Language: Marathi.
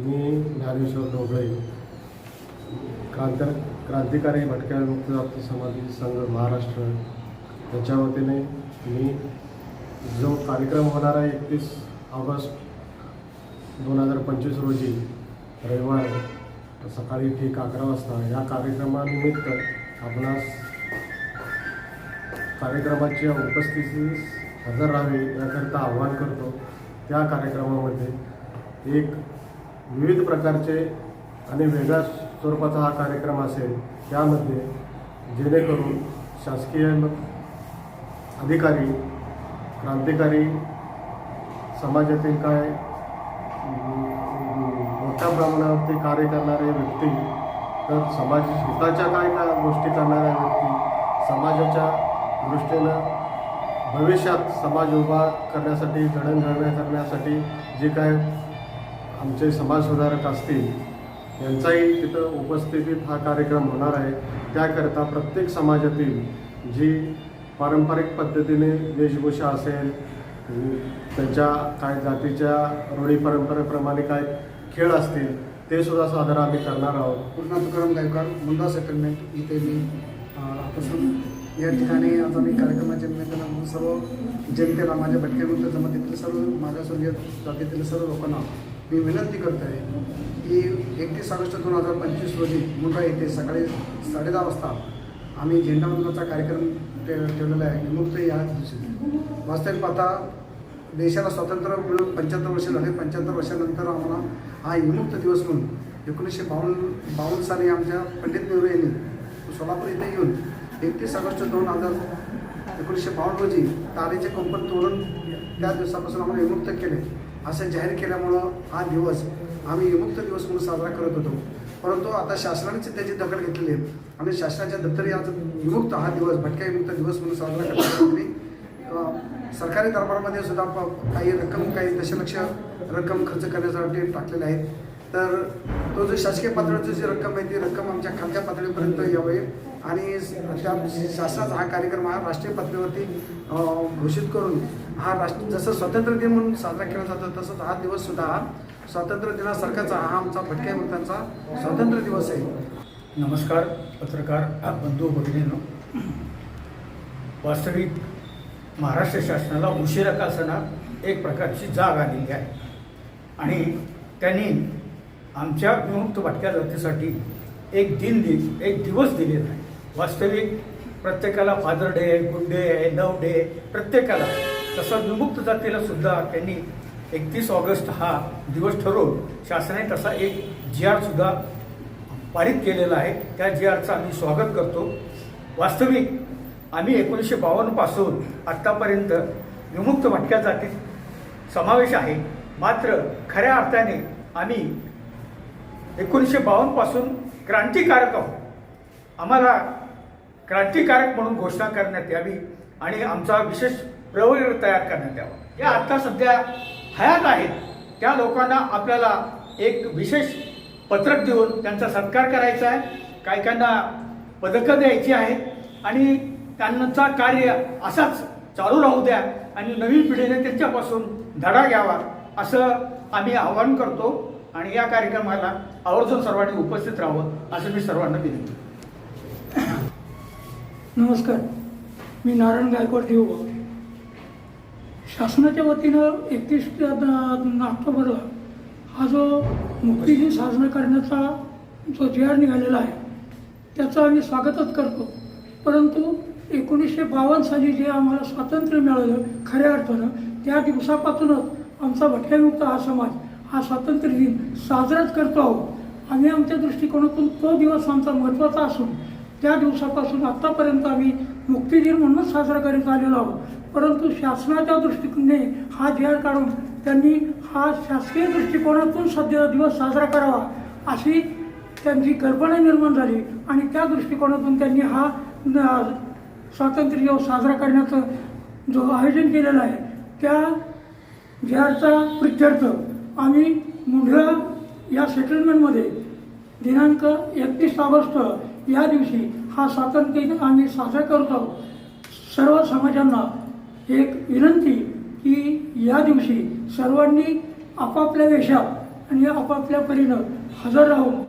मी ज्ञानेश्वर ढोबळे क्रांत क्रांतिकारी भटक्या मुक्त समाधी संघ महाराष्ट्र. याच्या वतीने मी जो कार्यक्रम होणार आहे एकतीस ऑगस्ट दोन हजार पंचवीस रोजी रविवार सकाळी ठीक अकरा वाजता या कार्यक्रमानिमित्त आपणास कार्यक्रमाच्या उपस्थितीस हजर राहावे याकरिता आवाहन करतो. त्या कार्यक्रमामध्ये एक विविध प्रकारचे आणि वेगळ्या स्वरूपाचा हा कार्यक्रम असेल त्यामध्ये जेणेकरून शासकीय अधिकारी क्रांतिकारी समाजातील काय मोठ्या प्रमाणावरती कार्य करणारे व्यक्ती तर समाज हिताच्या काय काय गोष्टी करणाऱ्या व्यक्ती समाजाच्या दृष्टीनं भविष्यात समाज उभा करण्यासाठी जडणघडण करण्यासाठी जे काय आमचे समाजसुधारक असतील यांचाही तिथं उपस्थितीत हा कार्यक्रम होणार आहे. त्याकरता प्रत्येक समाजातील जी पारंपरिक पद्धतीने वेशभूषा असेल त्यांच्या काय जातीच्या रूढी परंपरेप्रमाणे काय खेळ असतील ते सुद्धा सादर आम्ही करणार आहोत. पूर्ण तुकाराम गायकवाड मुंडा सेटलमेंट इथे मी अ, या ठिकाणी आता मी कार्यक्रमाच्या निमित्तानं सर्व जनतेला माझ्या भटक्यामुक्त जमातीतील सर्व मागासवर्गीय जातीतील सर्व लोकांना मी विनंती करतो आहे की एकतीस ऑगस्ट दोन हजार पंचवीस रोजी मुंबई येथे सकाळी साडेदहा वाजता आम्ही झेंडावंदनाचा कार्यक्रम ठे ठेवलेला आहे. विमुक्त या दिवशी. वास्तविक पाहता देशाला स्वातंत्र्य मिळून पंच्याहत्तर वर्ष झाले. पंच्याहत्तर वर्षानंतर आम्हाला हा विमुक्त दिवस म्हणून एकोणीसशे बावन्न बावन्न साली आमच्या पंडित नेहरू यांनी सोलापूर इथे येऊन एकतीस ऑगस्ट दोन हजार एकोणीसशे बावन्न रोजी तारेचे कंपन तोडून त्या दिवसापासून आम्हाला विमुक्त केले. असं जाहीर केल्यामुळं हा दिवस आम्ही विमुक्त दिवस म्हणून साजरा करत होतो. परंतु आता शासनानेच त्याची दखल घेतलेली आहे. आणि शासनाच्या दप्तरी आज विमुक्त हा दिवस भटक्या विमुक्त दिवस म्हणून साजरा करण्यासाठी सरकारी दरबारामध्ये सुद्धा प- काही रक्कम काही दशलक्ष रक्कम खर्च करण्यासाठी टाकलेले आहेत. तर तो जो शासकीय पातळीची जी रक्कम आहे ती रक्कम आमच्या खालच्या पातळीपर्यंत यावे. आणि त्या शासनाचा हा कार्यक्रम हा राष्ट्रीय पातळीवरती घोषित करून हा राष्ट्र जसं स्वातंत्र्य दिन म्हणून साजरा केला जातो तसंच हा दिवस सुद्धा हा स्वातंत्र्य दिनासारखाचा हा आमचा फटक्या मुक्तांचा स्वातंत्र्य दिवस आहे. नमस्कार पत्रकार बंधू भगिनीनो. वास्तविक महाराष्ट्र शासनाला उशिरा का असताना एक प्रकारची जाग आलेली आहे. आणि त्यांनी आमच्या विमुक्त भटक्या जातीसाठी एक दिन दि एक दिवस दिलेला आहे. वास्तविक प्रत्येकाला फादर डे गुड डे आहे लव डे प्रत्येकाला. तसं विमुक्त जातीला सुद्धा त्यांनी एकतीस ऑगस्ट हा दिवस ठरवून शासनाने तसा एक जी आरसुद्धा पारित केलेला आहे. त्या जी आरचं आम्ही स्वागत करतो. वास्तविक आम्ही एकोणीसशे बावन्नपासून आत्तापर्यंत विमुक्त भटक्या जातीत समावेश आहे. मात्र खऱ्या अर्थाने आम्ही एकोणीसशे बावन्नपासून क्रांतिकारक आहोत. आम्हाला क्रांतिकारक म्हणून घोषणा करण्यात यावी आणि आमचा विशेष प्रवर्ग तयार करण्यात यावा. या आत्ता सध्या हयात आहेत. त्या लोकांना आपल्याला एक विशेष पत्रक देऊन त्यांचा सत्कार करायचा आहे. काही काहींना पदकं द्यायची आहेत. आणि त्यांचा कार्य असाच चालू राहू द्या आणि नवीन पिढीने त्यांच्यापासून धडा घ्यावा असं आम्ही आवाहन करतो. आणि या कार्यक्रमाला आवर्जून सर्वांनी उपस्थित राहावं असं मी सर्वांना विनंती नमस्कार. मी नारायण गायकवाड देऊ शासनाच्या वतीनं एकतीस ऑक्टोबरला हा जो मुक्तीची साजरा करण्याचा जो जे आर निघालेला आहे त्याचं आम्ही स्वागतच करतो. परंतु एकोणीसशे बावन्न साली जे आम्हाला स्वातंत्र्य मिळालं खऱ्या अर्थानं त्या दिवसापासूनच आमचा भटक्यामुक्त हा समाज हा स्वातंत्र्य दिन साजराच करतो आहोत. आम्ही आमच्या दृष्टिकोनातून तो दिवस आमचा महत्त्वाचा असून त्या दिवसापासून आत्तापर्यंत आम्ही मुक्तिदिन म्हणूनच साजरा करीत आलेलो आहोत. परंतु शासनाच्या दृष्टिकोने हा ध्येय काढून त्यांनी हा शासकीय दृष्टिकोनातून सध्या दिवस साजरा करावा अशी त्यांची कल्पना निर्माण झाली आणि त्या दृष्टिकोनातून त्यांनी हा स्वातंत्र्य दिवस साजरा करण्याचं जो आयोजन केलेलं आहे त्या जी प्रित्यर्थ आम्ही मुंढरा या सेटलमेंटमध्ये दिनांक एकतीस ऑगस्ट या दिवशी हा स्वातंत्र्य दिन आम्ही साजरा करतो. सर्व समाजांना एक विनंती की या दिवशी सर्वांनी आपापल्या वेशात आणि आपापल्या परीनं हजर राहून